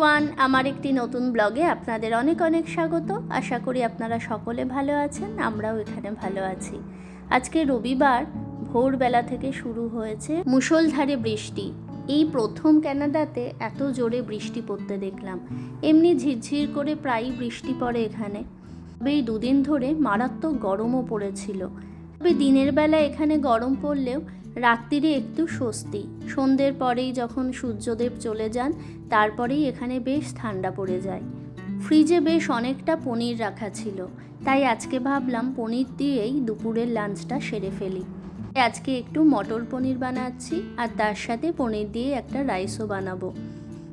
Everyone আমার একটি নতুন ব্লগে আপনাদের অনেক অনেক স্বাগত। আশা করি আপনারা সকলে ভালো আছেন, আমরাও এখানে ভালো আছি। আজকে রবিবার, ভোরবেলা থেকে শুরু হয়েছে মুষলধারে বৃষ্টি। এই প্রথম কানাডাতে এত জোরে বৃষ্টি পড়তে দেখলাম। এমনি ঝিরঝির করে প্রায়ই বৃষ্টি পড়ে এখানে। তবে এই দুদিন ধরে মারাত্মক গরমও পড়েছিল। তবে দিনের বেলা এখানে গরম পড়লেও রাত্রিরে একটু স্বস্তি। সন্ধ্যের পরেই যখন সূর্যদেব চলে যান, তারপরেই এখানে বেশ ঠান্ডা পড়ে যায়। ফ্রিজে বেশ অনেকটা পনির রাখা ছিল। তাই আজকে ভাবলাম পনির দিয়েই দুপুরের লাঞ্চটা সেরে ফেলি। আজকে একটু মটর পনির বানাচ্ছি, আর তার সাথে পনির দিয়ে একটা রাইসও বানাবো।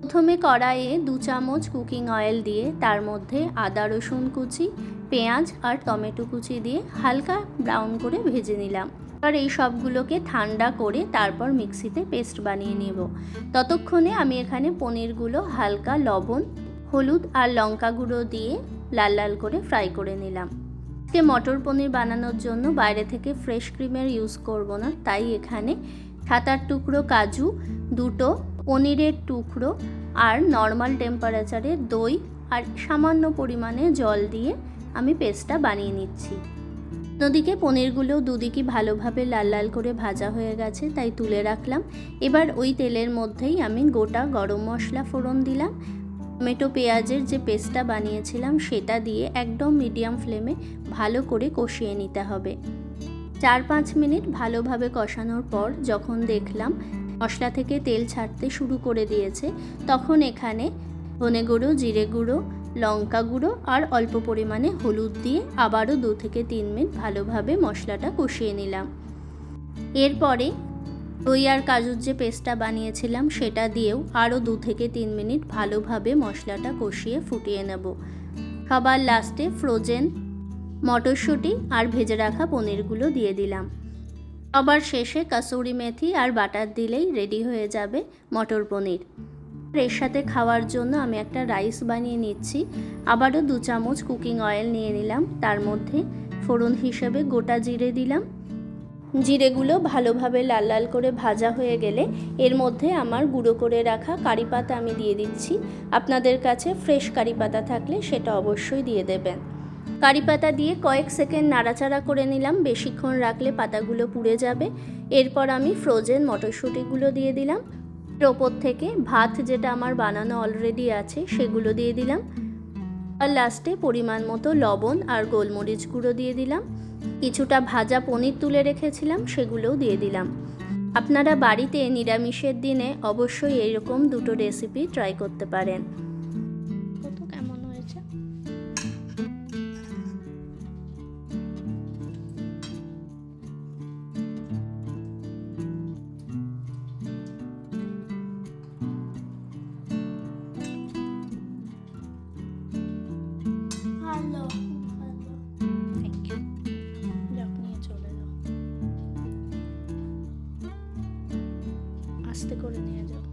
প্রথমে কড়াইয়ে দু চামচ কুকিং অয়েল দিয়ে তার মধ্যে আদা রসুন কুচি, পেঁয়াজ আর টমেটো কুচি দিয়ে হালকা ব্রাউন করে ভেজে নিলাম। আর এই সবগুলোকে ঠান্ডা করে তারপর মিক্সিতে পেস্ট বানিয়ে নেব। ততক্ষণে আমি এখানে পনিরগুলো হালকা লবণ, হলুদ আর লঙ্কা গুঁড়ো দিয়ে লাল লাল করে ফ্রাই করে নিলাম। আজকে মটর পনির বানানোর জন্য বাইরে থেকে ফ্রেশ ক্রিমের ইউজ করব না, তাই এখানে সাত আট টুকরো কাজু, দুটো পনিরের টুকরো আর নর্মাল টেম্পারেচারে দই আর সামান্য পরিমাণে জল দিয়ে আমি পেস্টটা বানিয়ে নিচ্ছি। অন্যদিকে পনিরগুলো দুদিকে ভালোভাবে লাল লাল করে ভাজা হয়ে গেছে, তাই তুলে রাখলাম। এবার ওই তেলের মধ্যেই আমি গোটা গরম মশলা ফোড়ন দিলাম। টমেটো পেঁয়াজের যে পেস্টটা বানিয়েছিলাম, সেটা দিয়ে একদম মিডিয়াম ফ্লেমে ভালো করে কষিয়ে নিতে হবে। চার পাঁচ মিনিট ভালোভাবে কষানোর পর যখন দেখলাম মশলা থেকে তেল ছাড়তে শুরু করে দিয়েছে, তখন এখানে ধনে গুঁড়ো, জিরে গুঁড়ো লঙ্কা গুঁড়ো আর অল্প পরিমাণে হলুদ দিয়ে আবারও দু থেকে তিন মিনিট ভালোভাবে মশলাটা কষিয়ে নিলাম। এরপরে দই আর কাজুর যে পেস্টটা বানিয়েছিলাম সেটা দিয়েও আরও দু থেকে তিন মিনিট ভালোভাবে মশলাটা কষিয়ে ফুটিয়ে নেব। খাবার লাস্টে ফ্রোজেন মটরশুঁটি আর ভেজে রাখা পনিরগুলো দিয়ে দিলাম। আবার শেষে কাসুরি মেথি আর বাটার দিলেই রেডি হয়ে যাবে মটর পনির। এর সাথে খাওয়ার জন্য আমি একটা রাইস বানিয়ে নিচ্ছি। আবারও দু চামচ কুকিং অয়েল নিয়ে নিলাম। তার মধ্যে ফোড়ন হিসেবে গোটা জিরে দিলাম। জিরেগুলো ভালোভাবে লাল লাল করে ভাজা হয়ে গেলে এর মধ্যে আমার গুঁড়ো করে রাখা কারি পাতা আমি দিয়ে দিচ্ছি। আপনাদের কাছে ফ্রেশ কারি পাতা থাকলে সেটা অবশ্যই দিয়ে দেবেন। কারি পাতা দিয়ে কয়েক সেকেন্ড নাড়াচাড়া করে নিলাম। বেশিক্ষণ রাখলে পাতাগুলো পুড়ে যাবে। এরপর আমি ফ্রোজেন মটরশুঁটিগুলো দিয়ে দিলাম। ওপর থেকে ভাত যেটা আমার বানানো অলরেডি আছে, সেগুলো দিয়ে দিলাম। আর লাস্টে পরিমাণ মতো লবণ আর গোলমরিচ গুঁড়ো দিয়ে দিলাম। কিছুটা ভাজা পনির তুলে রেখেছিলাম, সেগুলোও দিয়ে দিলাম। আপনারা বাড়িতে নিরামিষের দিনে অবশ্যই এইরকম দুটো রেসিপি ট্রাই করতে পারেন। আস্তে করে নিয়ে যাও।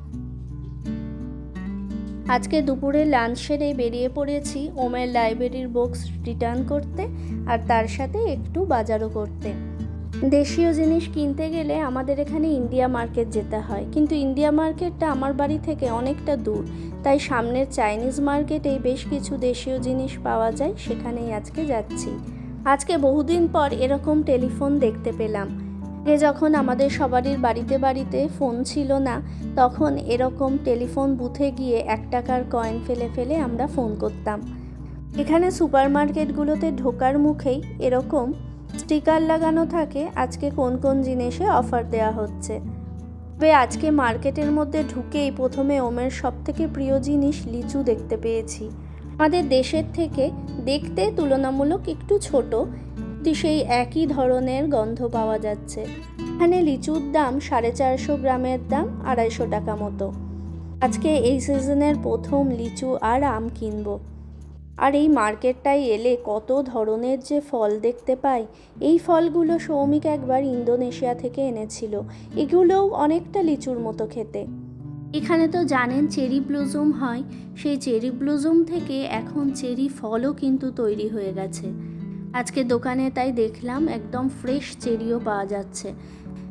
আজকে দুপুরে লাঞ্চ সেরে বেরিয়ে পড়েছি ওমের লাইব্রেরির বুকস রিটার্ন করতে আর তার সাথে একটু বাজারও করতে। দেশীয় জিনিস কিনতে গেলে আমাদের এখানে ইন্ডিয়া মার্কেট যেতে হয়। কিন্তু ইন্ডিয়া মার্কেটটা আমার বাড়ি থেকে অনেকটা দূর। তাই সামনের চাইনিজ মার্কেটেই বেশ কিছু দেশীয় জিনিস পাওয়া যায়, সেখানেই আজকে যাচ্ছি। আজকে বহুদিন পর এরকম টেলিফোন দেখতে পেলাম। আগে যখন আমাদের সবারই বাড়িতে বাড়িতে ফোন ছিল না, তখন এরকম টেলিফোন বুথে গিয়ে এক টাকার কয়েন ফেলে ফেলে আমরা ফোন করতাম। এখানে সুপার মার্কেটগুলোতে ঢোকার মুখেই এরকম স্টিকার লাগানো থাকে, আজকে কোন কোন জিনিসে অফার দেওয়া হচ্ছে। তবে আজকে মার্কেটের মধ্যে ঢুকেই প্রথমে ওমের সব থেকে প্রিয় জিনিস লিচু দেখতে পেয়েছি। আমাদের দেশের থেকে দেখতে তুলনামূলক একটু ছোট কিন্তু সেই একই ধরনের গন্ধ পাওয়া যাচ্ছে। এখানে লিচুর দাম সাড়ে চারশো গ্রামের দাম আড়াইশো টাকা মতো। আজকে এই সিজনের প্রথম লিচু আর আম কিনব। আর এই মার্কেটটায় এলে কত ধরনের যে ফল দেখতে পাই, এই ফলগুলো সৌমিক একবার ইন্দোনেশিয়া থেকে এনেছিল। এগুলোও অনেকটা লিচুর মতো খেতে। এখানে তো জানেন চেরি ব্লুজুম হয়। সেই চেরি ব্লুজুম থেকে এখন চেরি ফলও কিন্তু তৈরি হয়ে গেছে। আজকে দোকানে তাই দেখলাম একদম ফ্রেশ চেরিও পাওয়া যাচ্ছে।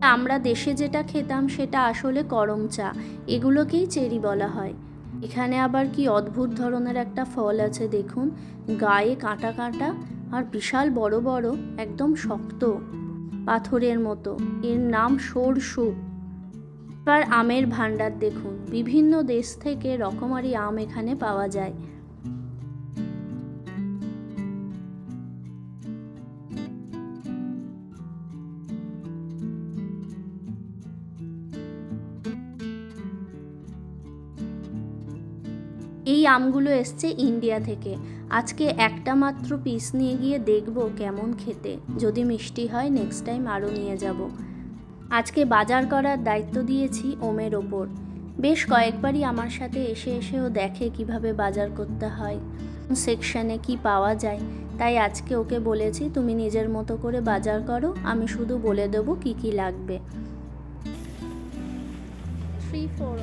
আমরা দেশে যেটা খেতাম সেটা আসলে করম চা, এগুলোকেই চেরি বলা হয়। এখানে আবার কি অদ্ভুত ধরনের একটা ফল আছে দেখুন, গায়ে কাঁটা কাঁটা আর বিশাল বড় বড়, একদম শক্ত পাথরের মতো, এর নাম সরষু। এবার আমের ভাণ্ডার দেখুন, বিভিন্ন দেশ থেকে রকমারি আম এখানে পাওয়া যায়। এই আমগুলো এসছে ইন্ডিয়া থেকে। আজকে একটা মাত্র পিস নিয়ে গিয়ে দেখব কেমন খেতে। যদি মিষ্টি হয় নেক্সট টাইম আরও নিয়ে যাব। আজকে বাজার করার দায়িত্ব দিয়েছি ওমের ওপর। বেশ কয়েকবারই আমার সাথে এসে এসেও দেখে কীভাবে বাজার করতে হয়। সেকশনে কি পাওয়া যায়। তাই আজকে ওকে বলেছি, তুমি নিজের মতো করে বাজার করো। আমি শুধু বলে দেবো কি কি লাগবে। থ্রি ফোর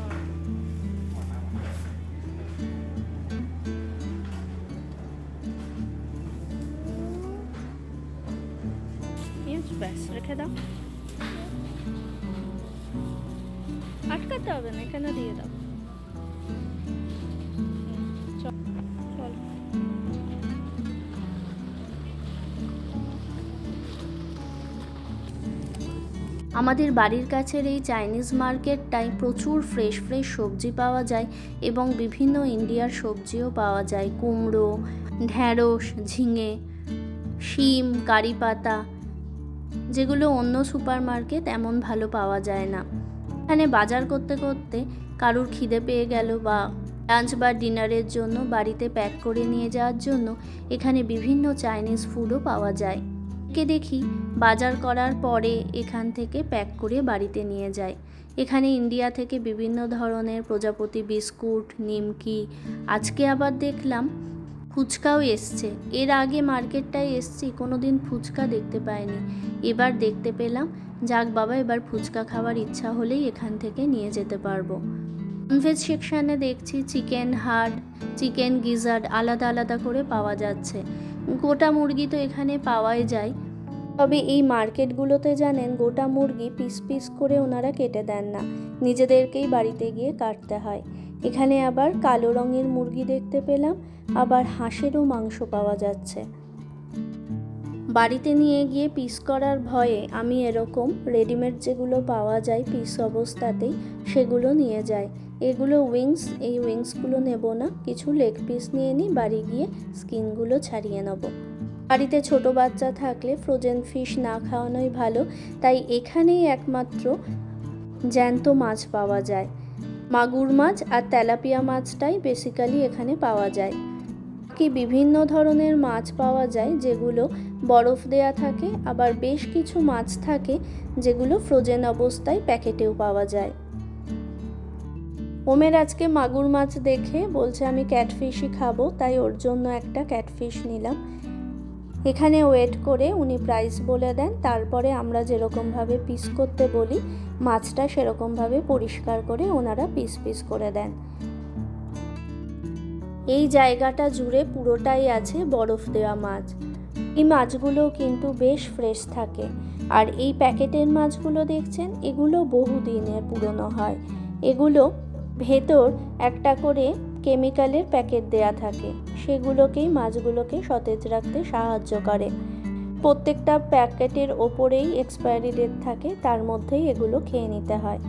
আমাদের বাড়ির কাছের এই চাইনিজ মার্কেটটায় প্রচুর ফ্রেশ ফ্রেশ সবজি পাওয়া যায় এবং বিভিন্ন ইন্ডিয়ার সবজিও পাওয়া যায়। কুমড়ো, ঢ্যাঁড়স, ঝিঙে, শিম, কারি পাতা। যেগুলো অন্য সুপার মার্কেট এমন ভালো পাওয়া যায় না। এখানে বাজার করতে করতে কারুর খিদে পেয়ে গেল বা লাঞ্চ বা ডিনারের জন্য বাড়িতে প্যাক করে নিয়ে যাওয়ার জন্য এখানে বিভিন্ন চাইনিজ ফুডও পাওয়া যায়। কে দেখি বাজার করার পরে এখান থেকে প্যাক করে বাড়িতে নিয়ে যায়। এখানে ইন্ডিয়া থেকে বিভিন্ন ধরনের প্রজাপতি বিস্কুট, নিমকি, আজকে আবার দেখলাম ফুচকাও এসছে। এর আগে মার্কেটটায় এসছি কোনো দিন ফুচকা দেখতে পাইনি। এবার দেখতে পেলাম, যাক বাবা, এবার ফুচকা খাওয়ার ইচ্ছা হলেই এখান থেকে নিয়ে যেতে পারব। ননভেজ সেকশানে দেখছি চিকেন হার্ড চিকেন গিজার্ড আলাদা আলাদা করে পাওয়া যাচ্ছে। গোটা মুরগি তো এখানে পাওয়াই যায়। তবে এই মার্কেটগুলোতে জানেন, গোটা মুরগি পিস পিস করে ওনারা কেটে দেন না। নিজেদেরকেই বাড়িতে গিয়ে কাটতে হয়। এখানে আবার কালো রঙের মুরগি দেখতে পেলাম, আবার হাঁসেরও মাংস পাওয়া যাচ্ছে। বাড়িতে নিয়ে গিয়ে পিস করার ভয়ে আমি এরকম রেডিমেড যেগুলো পাওয়া যায় পিস অবস্থাতেই সেগুলো নিয়ে যাই। এগুলো উইংস, এই উইংসগুলো নেব না। কিছু লেগ পিস নিয়ে নিই, বাড়ি গিয়ে স্কিনগুলো ছাড়িয়ে নেব। বাড়িতে ছোট বাচ্চা থাকলে ফ্রোজেন ফিশ না খাওয়ানোই ভালো। তাই এখানেই একমাত্র জ্যান্ত মাছ পাওয়া যায়। মাগুর মাছ আর তেলাপিয়া মাছটাই বেসিক্যালি এখানে পাওয়া যায়। কি বিভিন্ন ধরনের মাছ পাওয়া যায়, যেগুলো বরফ দেয়া থাকে, আবার বেশ কিছু মাছ থাকে, যেগুলো ফ্রোজেন অবস্থায় প্যাকেটেও পাওয়া যায়। ওমের আজকে মাগুর মাছ দেখে বলছে, আমি ক্যাটফিশই খাব। তাই ওর জন্য একটা ক্যাটফিশ নিলাম। এখানে ওয়েট করে উনি প্রাইস বলে দেন, তারপরে আমরা যেরকমভাবে পিস করতে বলি, মাছটা সেরকমভাবে পরিষ্কার করে ওনারা পিস পিস করে দেন। এই জায়গাটা জুড়ে পুরোটাই আছে বরফ দেওয়া মাছ। এই মাছগুলো কিন্তু বেশ ফ্রেশ থাকে। আর এই প্যাকেটের মাছগুলো দেখছেন, এগুলো বহু দিনের পুরনো হয়। এগুলো ভেতর একটা করে কেমিক্যালের প্যাকেট দেয়া থাকে। সেগুলোকেই মাছগুলোকে সতেজ রাখতে সাহায্য করে। প্রত্যেকটা প্যাকেটের ওপরেই এক্সপায়ারি ডেট থাকে, তার মধ্যেই এগুলো খেয়ে নিতে হয়।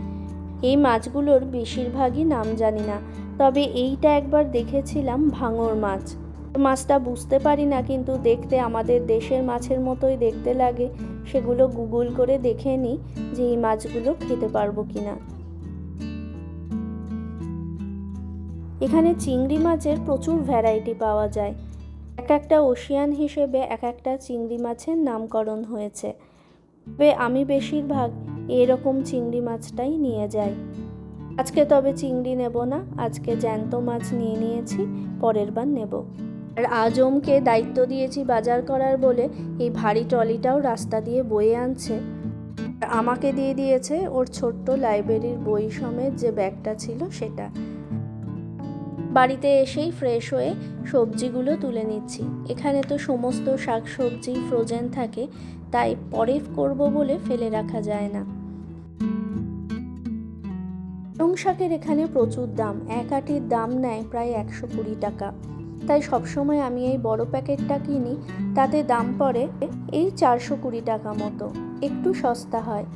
এই মাছগুলোর বেশিরভাগই নাম জানি না, তবে এইটা একবার দেখেছিলাম ভাঙর মাছ। মাছটা বুঝতে পারি না, কিন্তু দেখতে আমাদের দেশের মাছের মতোই দেখতে লাগে। সেগুলো গুগল করে দেখে নিই যে এই মাছগুলো খেতে পারব কিনা। এখানে চিংড়ি মাছের প্রচুর ভ্যারাইটি পাওয়া যায়। এক একটা ওশিয়ান হিসেবে এক একটা চিংড়ি মাছের নামকরণ হয়েছে। তবে আমি বেশিরভাগ এরকম চিংড়ি মাছটাই নিয়ে যাই। আজকে তবে চিংড়ি নেব না, আজকে জ্যান্ত মাছ নিয়ে নিয়েছি, পরের বার নেব। আর আজমকে দায়িত্ব দিয়েছি বাজার করার বলে এই ভারী ট্রলিটাও রাস্তা দিয়ে বয়ে আনছে। আমাকে দিয়ে দিয়েছে ওর ছোট্ট লাইব্রেরির বই সমেত যে ব্যাগটা ছিল সেটা। বাড়িতে এসেই ফ্রেশ হয়ে সবজিগুলো তুলে নিচ্ছি। এখানে তো সমস্ত শাক সবজি ফ্রোজেন থাকে, তাই পরে করব বলে ফেলে রাখা যায় না। পালং শাকের এখানে প্রচুর দাম, এক আটির দাম নেয় প্রায় একশো কুড়ি টাকা। তাই সবসময় আমি এই বড় প্যাকেটটা কিনি, তাতে দাম পড়ে এই চারশো কুড়ি টাকা মতো। একটু সস্তা হয়।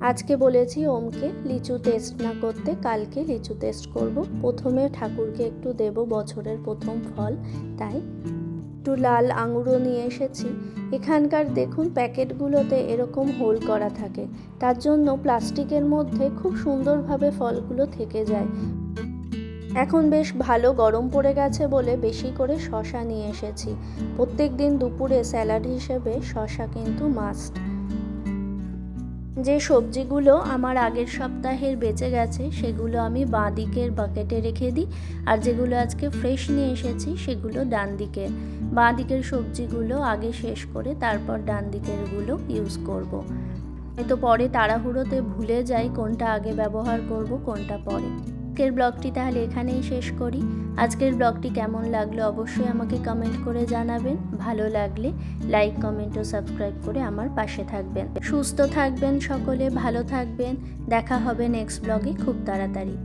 আজকে বলেছি ওমকে লিচু টেস্ট না করতে, কালকে লিচু টেস্ট করব। প্রথমে ঠাকুরকে একটু দেব বছরের প্রথম ফল, তাই একটু লাল আঙুরও নিয়ে এসেছি। এখানকার দেখুন প্যাকেটগুলোতে এরকম হোল করা থাকে, তার জন্য প্লাস্টিকের মধ্যে খুব সুন্দরভাবে ফলগুলো থেকে যায়। এখন বেশ ভালো গরম পড়ে গেছে বলে বেশি করে শশা নিয়ে এসেছি। প্রত্যেক দিন দুপুরে স্যালাড হিসেবে শশা কিন্তু মাস্ট যে সবজিগুলো আমার আগের সপ্তাহের বেঁচে গেছে, সেগুলো আমি বাঁ দিকের বাকেটে রেখে দিই। আর যেগুলো আজকে ফ্রেশ নিয়ে এসেছি, সেগুলো ডান দিকে। বাঁ দিকের সবজিগুলো আগে শেষ করে তারপর ডান দিকেরগুলো ইউজ করব। তো পরে তাড়াহুড়োতে ভুলে যাই কোনটা আগে ব্যবহার করব, কোনটা পরে। আজকের ব্লগটি তাহলে এখানেই শেষ করি। আজকের ব্লগটি কেমন লাগল অবশ্যই আমাকে কমেন্ট করে জানাবেন। ভালো লাগলে লাইক কমেন্ট ও সাবস্ক্রাইব করে আমার পাশে থাকবেন। সুস্থ থাকবেন সকলে, ভালো থাকবেন। দেখা হবে নেক্সট ব্লগে খুব তাড়াতাড়ি।